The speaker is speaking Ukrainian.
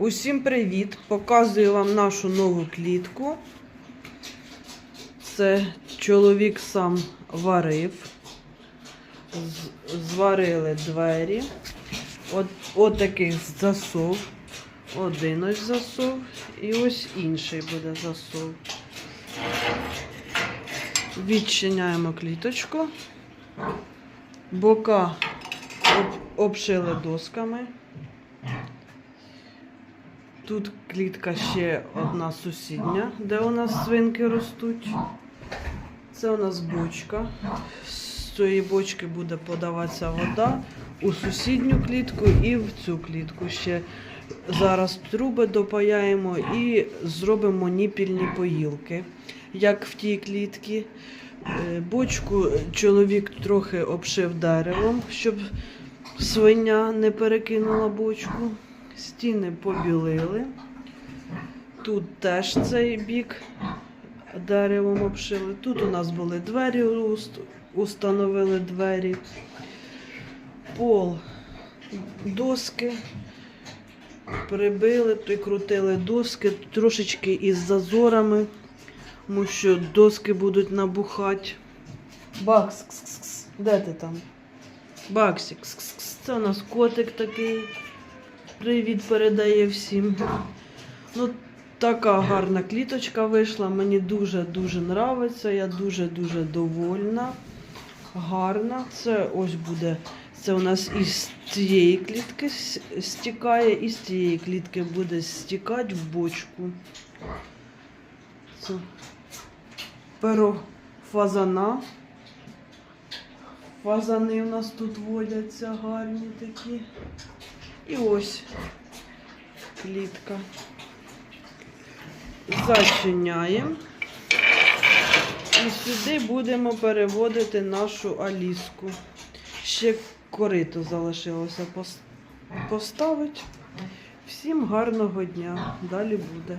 Усім привіт! Показую вам нашу нову клітку. Це чоловік сам варив. Зварили двері. От, от засов. Один ось засов і ось інший буде засов. Відчиняємо кліточку. Бока обшили досками. Тут клітка ще одна сусідня, де у нас свинки ростуть. Це у нас бочка. З цієї бочки буде подаватися вода у сусідню клітку і в цю клітку. Ще зараз труби допаяємо і зробимо ніпільні поїлки. Як в тій клітці. Е, Бочку чоловік трохи обшив деревом, щоб свиня не перекинула бочку. Стіни побілили. Тут теж цей бік деревом обшили. Тут у нас були двері, уст- установили двері, пол, доски. Прибили, прикрутили доски трошечки із зазорами, тому що доски будуть набухати. Бакс, де ти там? Кс-кс-кс. це у нас котик такий. Привіт передає всім. Ну, така гарна кліточка вийшла. Мені дуже-дуже нравиться. Я дуже-дуже довольна. Гарна. Це ось буде. Це у нас із цієї клітки стікає, і з цієї клітки буде стікати в бочку. Це перо фазана. Фазани у нас тут водяться гарні такі. І ось клітка. Зачиняємо. І сюди будемо переводити нашу аліску. Ще корито залишилося поставити. Всім гарного дня. Далі буде.